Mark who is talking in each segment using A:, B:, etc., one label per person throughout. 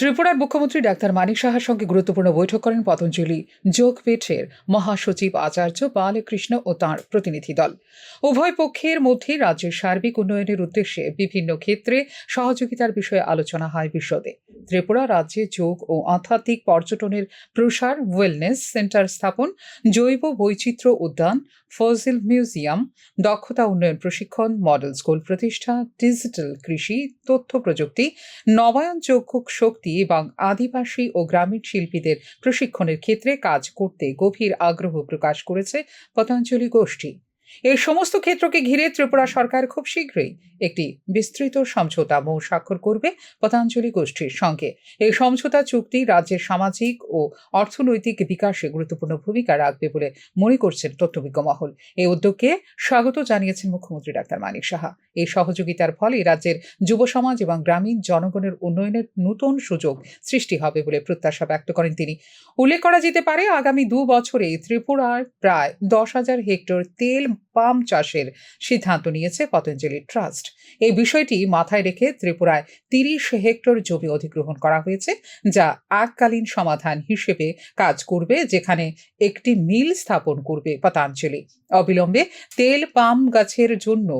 A: ত্রিপুরার মুখ্যমন্ত্রী ডাক্তার মানিক সাহার সঙ্গে গুরুত্বপূর্ণ বৈঠক করেন পতঞ্জলি যোগপীঠের মহাসচিব আচার্য বালকৃষ্ণ ও তাঁর প্রতিনিধি দল। উভয় পক্ষের মধ্যে রাজ্যের সার্বিক উন্নয়নের উদ্দেশ্যে বিভিন্ন ক্ষেত্রে সহযোগিতার বিষয়ে আলোচনা হয় বিশদে ত্রিপুরা রাজ্যে যোগ ও আধ্যাত্মিক পর্যটনের প্রসার ওয়েলনেস সেন্টার স্থাপন, জৈব বৈচিত্র্য উদ্যান ফজিল মিউজিয়াম দক্ষতা উন্নয়ন প্রশিক্ষণ মডেল স্কুল প্রতিষ্ঠা ডিজিটাল কৃষি, তথ্য প্রযুক্তি, নবায়নযোগ্য শক্তি এবং আদিবাসী ও গ্রামীণ শিল্পীদের প্রশিক্ষণের ক্ষেত্রে কাজ করতে গভীর আগ্রহ প্রকাশ করেছে পতঞ্জলি গোষ্ঠী। এই সমস্ত ক্ষেত্রকে ঘিরে ত্রিপুরা সরকার খুব শীঘ্রই একটি বিস্তৃত সমঝোতা মৌ স্বাক্ষর করবে পতঞ্জলি গোষ্ঠীর সঙ্গে। এই সমঝোতা চুক্তি রাজ্যের সামাজিক ও অর্থনৈতিক বিকাশে গুরুত্বপূর্ণ ভূমিকা রাখবে বলে মনে করছেন তথ্যবিজ্ঞ মহল। এই উদ্যোগকে স্বাগত জানিয়েছেন মুখ্যমন্ত্রী ডাক্তার মানিক সাহা। এই সহযোগিতার ফলে রাজ্যের যুব সমাজ এবং গ্রামীণ জনগণের উন্নয়নের নতুন সুযোগ সৃষ্টি হবে বলে প্রত্যাশা ব্যক্ত করেন তিনি। উল্লেখ করা যেতে পারে, আগামী দু বছরে ত্রিপুরার প্রায় দশ হাজার হেক্টর তেল পাম চাষের সিদ্ধান্ত নিয়েছে পতঞ্জলি ট্রাস্ট। এই বিষয়টি মাথায় রেখে ত্রিপুরায় তিরিশ হেক্টর জমি অধিগ্রহণ করা হয়েছে, যা এককালীন সমাধান হিসেবে কাজ করবে, যেখানে একটি মিল স্থাপন করবে পতাঞ্জলি। অবিলম্বে তেল পাম গাছের জন্য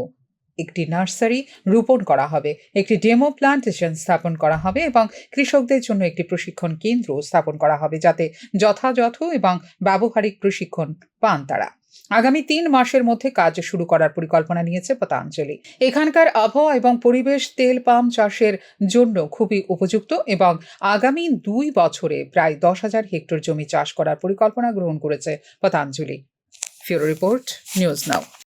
A: একটি নার্সারি রোপণ করা হবে, একটি ডেমো প্লান্টেশন স্থাপন করা হবে এবং কৃষকদের জন্য একটি প্রশিক্ষণ কেন্দ্র স্থাপন করা হবে, যাতে যথাযথ এবং ব্যবহারিক প্রশিক্ষণ পান তারা। আগামী তিন মাসের মধ্যে কাজ শুরু করার পরিকল্পনা নিয়েছে পতাঞ্জলি। এখানকার আবহাওয়া এবং পরিবেশ তেল পাম চাষের জন্য খুবই উপযুক্ত এবং আগামী দুই বছরে প্রায় দশ হাজার হেক্টর জমি চাষ করার পরিকল্পনা গ্রহণ করেছে পতাঞ্জলি। ফিউরো রিপোর্ট, নিউজ নাও।